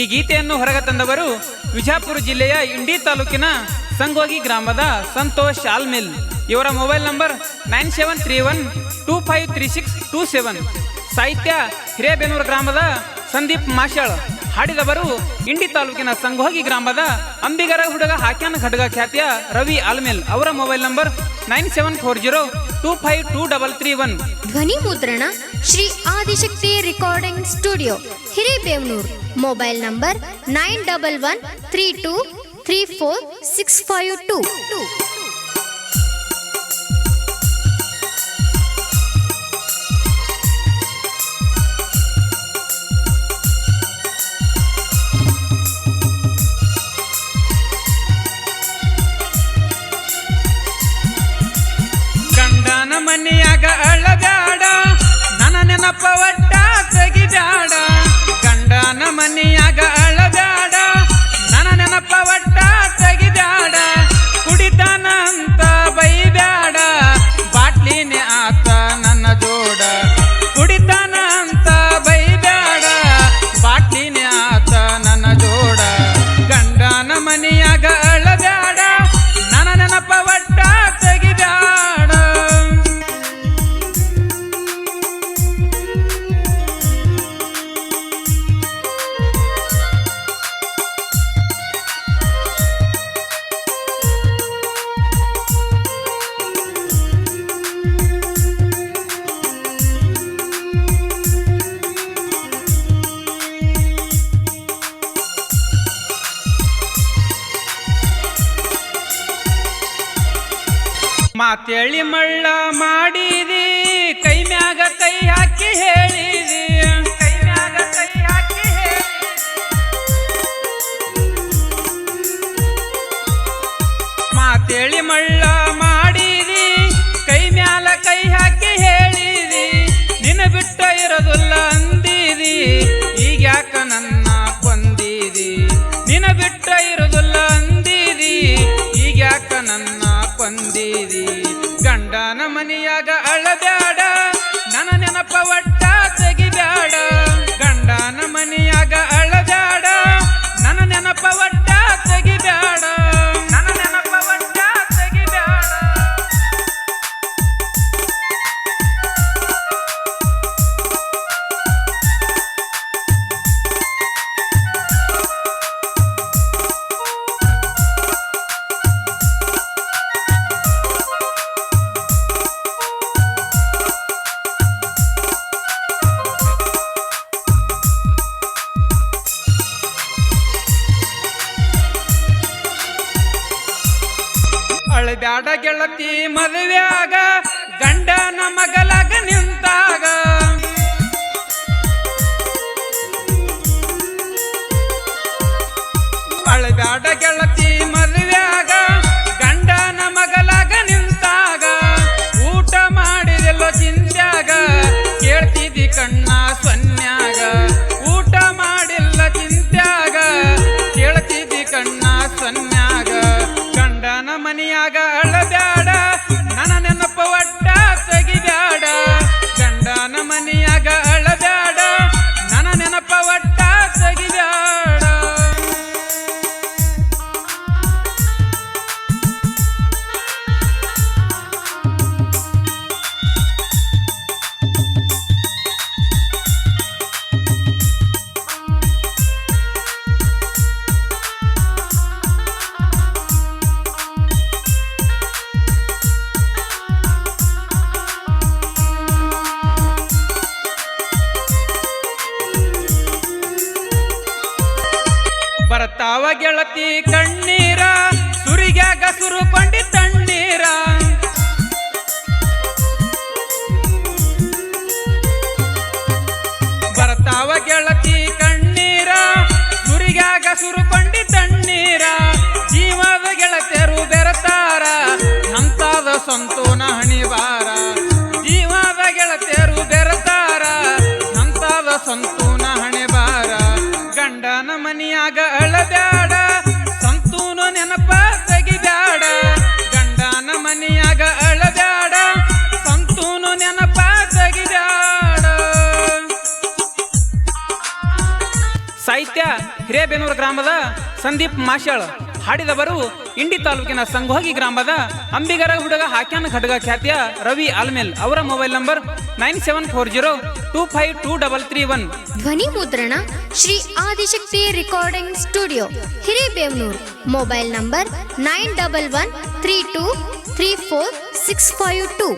ಈ ಗೀತೆಯನ್ನು ಹೊರಗೆ ತಂದವರು ವಿಜಾಪುರ ಜಿಲ್ಲೆಯ ಇಂಡಿ ತಾಲೂಕಿನ ಸಂಗೋಗಿ ಗ್ರಾಮದ ಸಂತೋಷ್ ಆಲ್ಮಿಲ್. ಇವರ mobile number nine seven three one two five three six two seven. ಸಾಹಿತ್ಯ ಹಿರೇಬೆನೂರು ಗ್ರಾಮದ ಸಂದೀಪ್ ಮಾಷಾಳ್ ಹಾಡಿದವರು ಇಂಡಿ ತಾಲೂಕಿನ ಸಂಘೋಗಿ ಗ್ರಾಮದ ಅಂಬಿಗರ ಹುಡುಗ ಹಾಕ್ಯಾನ ಖಡ್ಗ ಖ್ಯಾತಿಯ ರವಿ ಆಲ್ಮೇಲ್ ಅವರ mobile number nine seven four zero two five two double three one. ಧ್ವನಿ ಮುದ್ರಣ Shri Adishakti recording studio, Hirebevanur. Mobile number nine double one three two three four six five two two. ಮನೆಯಾಗ ಅಳಬ್ಯಾಡ. ನನ್ನ ನೆನಪ ಒಟ್ಟ ತೆಗಿಬ್ಯಾಡ. ಗಂಡನ ಮನೆಯಾಗ ಅಳಬ್ಯಾಡ. ನನ್ನ ನೆನಪ ಒಟ್ಟ ತೆಗಿಬ್ಯಾಡ. ಮಾತೇಳಿ ಮಳ್ಳ ಮಾಡಿದಿ ಕೈ ಮ್ಯಾಗ ಕೈ ಹಾಕಿ ಹೇಳಿದಿ. ಕೈ ಕೈ ಹಾಕಿ ಮಾತೇಳಿ ಮಳ್ಳ ಗಂಡನ ಅಳಬ್ಯಾಡ ಗೆಳತಿ ಮದುವೆಯಾಗ, ಗಂಡನ ಮಗಲಾಗ ನಿಂತಾಗ. ಅಳಬ್ಯಾಡ ಗೆಳತಿ ಮದುವೆಯಾಗ, ಗಂಡನ ಮಗಲಾಗ ನಿಂತಾಗ. ಊಟ ಮಾಡಿದೆಲ್ಲೋ ಚಿಂತ್ಯಾಗ ಕೇಳ್ತಿದ್ದಿ ಕಣ್ಣ ಮನೆಯಾಗ ಅಳಬ್ಯಾಡ ಬರ್ತಾವ ಗೆಳತಿ ಕಣ್ಣೀರ, ಸುರಿಗ್ಯಾಗ ಪಂಡಿ ತಣ್ಣೀರ. ಬರ್ತಾವ ಗೆಳತಿ ಕಣ್ಣೀರ, ಸುರಿಗ್ಯಾಗ ಪಂಡಿ ತಣ್ಣೀರ. ಜೀವದ ಗೆಳತಿಯರು ಬೆರತಾರ ಅಂತಾದ ಸಂತೋನ ಸಾಹಿತ್ಯ ಹಿರೇಬೇನೂರು ಗ್ರಾಮದ ಸಂದೀಪ್ ಮಾಶಾಳ್ ಹಾಡಿದವರು ಇಂಡಿ ತಾಲೂಕಿನ ಸಂಘೋಗಿ ಗ್ರಾಮದ ಅಂಬಿಗರ ಹುಡುಗ ಹಾಕ್ಯಾನ ಖಡ್ಗ ಖ್ಯಾತಿಯ ರವಿ ಆಲ್ಮೇಲ್. ಅವರ mobile number nine seven four zero two five two double three one. ಧ್ವನಿ ಮುದ್ರಣ Shri Adishakti recording studio Hirebevanur mobile number nine double one three two three four six five two.